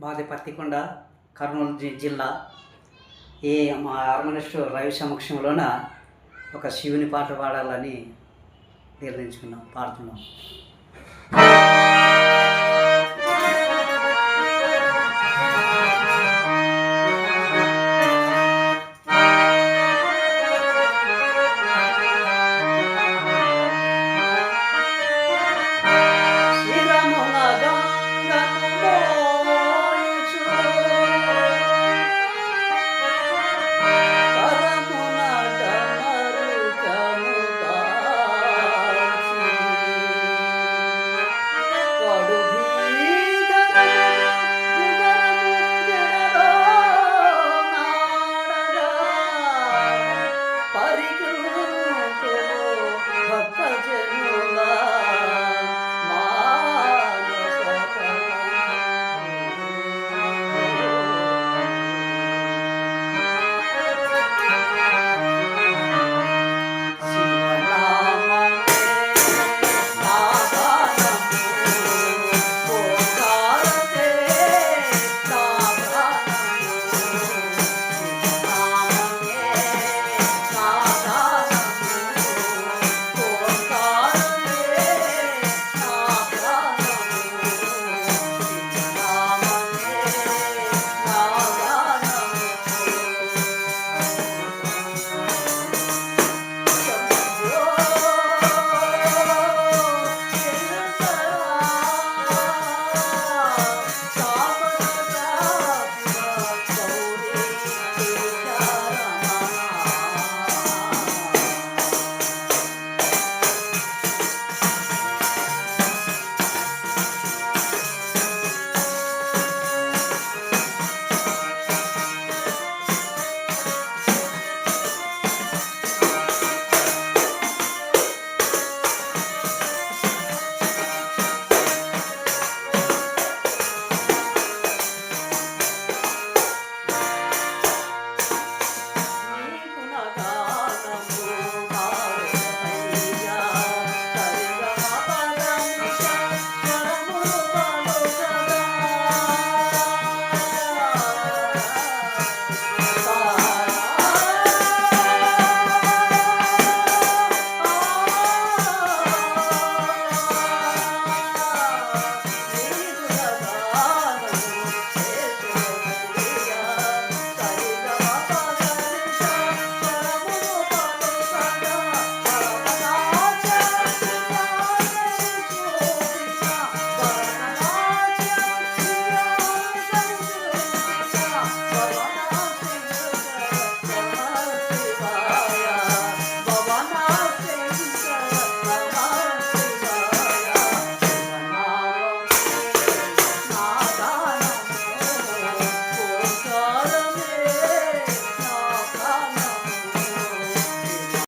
మాది పత్తికొండ కర్నూలు జిల్లా. ఈ మా ఆర్మనిస్టు రవి సమక్షంలోన ఒక శివుని పాట పాడాలని నిర్ణయించుకున్నాం పాడుతున్నాం.